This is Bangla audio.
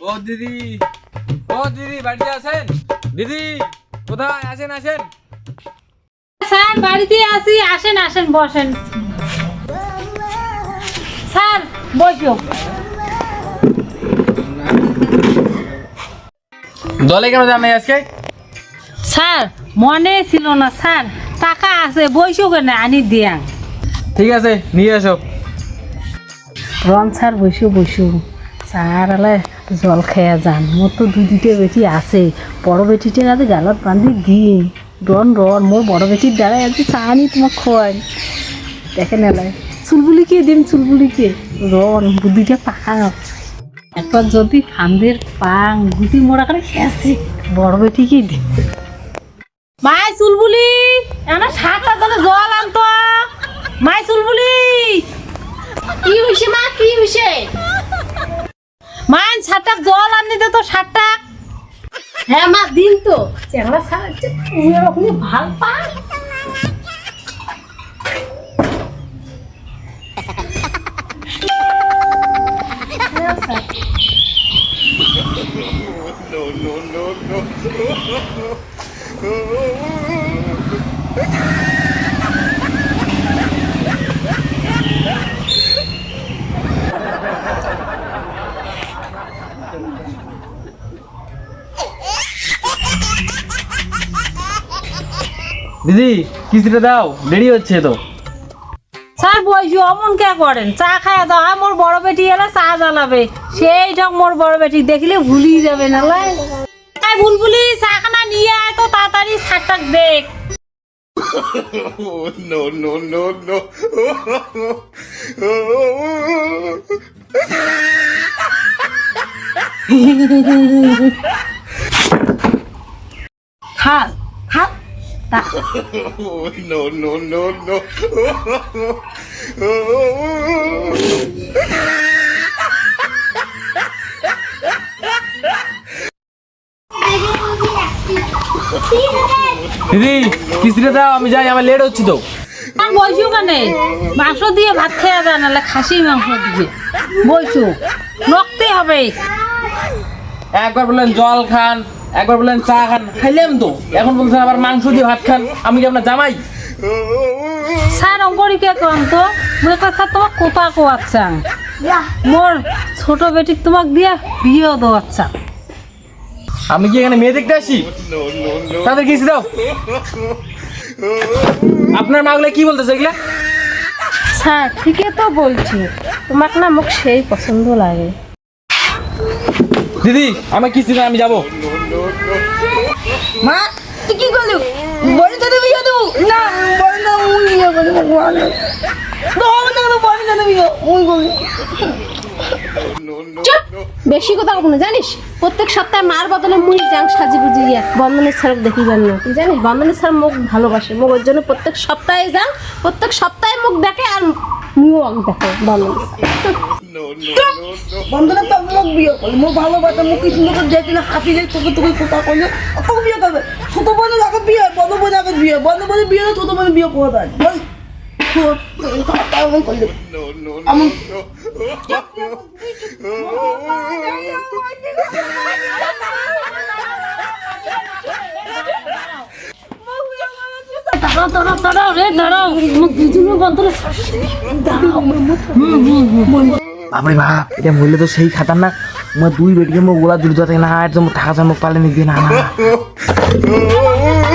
ও দিদি ও দিদি বাড়িতে আছেন? দিদি কোথায়? আসেন আসেন। স্যার বাড়িতে আসি আসেন আসেন বসেন। স্যার বসো। দলে কেন যান নাই আজকে? স্যার মনে ছিল না স্যার। টাকা আছে বসো কেন? আনি দিয়াং। ঠিক আছে নিয়ে এসো। রন স্যার বসো বসো। স্যার আলে। জল খেয়া যান। মোর তো দুই দুইটা বেটি আছে। বড় বেটিটা আজ গালত বান্ধি দিই রন রন মোর বড় বেটির দ্বারাই আজ চা তোমাক খোয়াই দেখেন এলাই চুলবুলিকে দিন চুলবুলিকে। রন বুদ্ধিটা পাকাও একবার যদি ফান্দের পাং, গুটি মোড়া করে খেয়েছি, বড় বেটিকে দিন মাই চুলবুলি, এনা সাতটা জলে জল আনতো। মাই চুলবুলি। কি হইছে মা? কি হইছে? মান সাতটা জল আনি দে তো, সাতটা। হ্যাঁ মা, দিন তো। চেংড়া ছাড়া ওরকমই ভালো পা। দিদি কিস্তিটা দাও দেরি হচ্ছে তো। স্যার বইসু অমন কে করেন? চা খায়া দাও। আর মোর বড় বেটি এলে চা জ্বালাবে। সেই ঢং মোর বড় বেটি দেখলে ভুলি যাবে না লাই। আই বুলবুলি চা খানা নিয়ে আয় তো তাড়াতাড়ি সাতটাক দেখ। No, no, no, no. খাল। No, no, no, no. দিদি কিস্তিটা দাও আমি যাই আমার লেট হচ্ছে তো। আর বইসু কেনে মাংস দিয়ে ভাত খেয়ে যায় নাহলে খাসি মাংস দিয়ে। বইসু রক্তে হবে। একবার বললেন জল খান একবার বললেন চা খান। খাইলাম তো। এখন বলছেন আবার মাংস দিয়ে ভাত খান। আমি কি আপনার জামাই? স্যার অঙ্করিকে কন তো? মনে কথা তোমাক কোথা কোয়াচ্ছাং মোর ছোট বেটি তোমাক দিয়া বিয়েও দেওয়াচ্ছাং আমি কি এখানে মেয়ে দেখতে আসি. তাদের কিস্তি দাও। আপনার মাগুলো কি বলতেছে এগুলা? স্যার ঠিকই তো বলছি। তোমাক না মোক সেই পছন্দ লাগে। দিদি আমার কিস্তি দাও আমি যাব। মা তুই কি করলি? বড় তো বিয়ে দেবো। না বড় না মুই বিয়ে করব বড় না না বড় না বিয়ে মুই করব চুপ! বেশি কথা কখনো জানিস? প্রত্যেক সপ্তাহে মার বদলে মুই যাং সাজি বুঝি গিয়া। বন্ধনের স্যারক দেখি জান না। তুই জানিস বন্ধনের স্যার মুখ ভালোবাসে। মুখ ওর জন্য প্রত্যেক সপ্তাহে যাং প্রত্যেক সপ্তাহে মুখ দেখে আর মুও আং দেখে বন্ধনের স্যার বন্ধনে তো মোক বিয়ে করল মোক ভালোবাসে মোক কি সুন্দর করে দেখলে হাসি যায় তোকে তোকে কোথা করলে তোকে বিয়ে করবে। ছোট আগে বিয়ে বড় বোনের আগে বিয়ে। বড় বিয়ে ছোট বোনের বিয়ে করে দেয় বল. দাঁড়াও দাঁড়াও দাঁড়াও রে দাঁড়াও। দুজনে বন্ধরে বাপরে বাপ এটা বললে তো সেই খাতারনাক আমার দুই বেটিকে মোক ওলা দূর যাতে না, একদম টাকা মোক পালে নিবি না।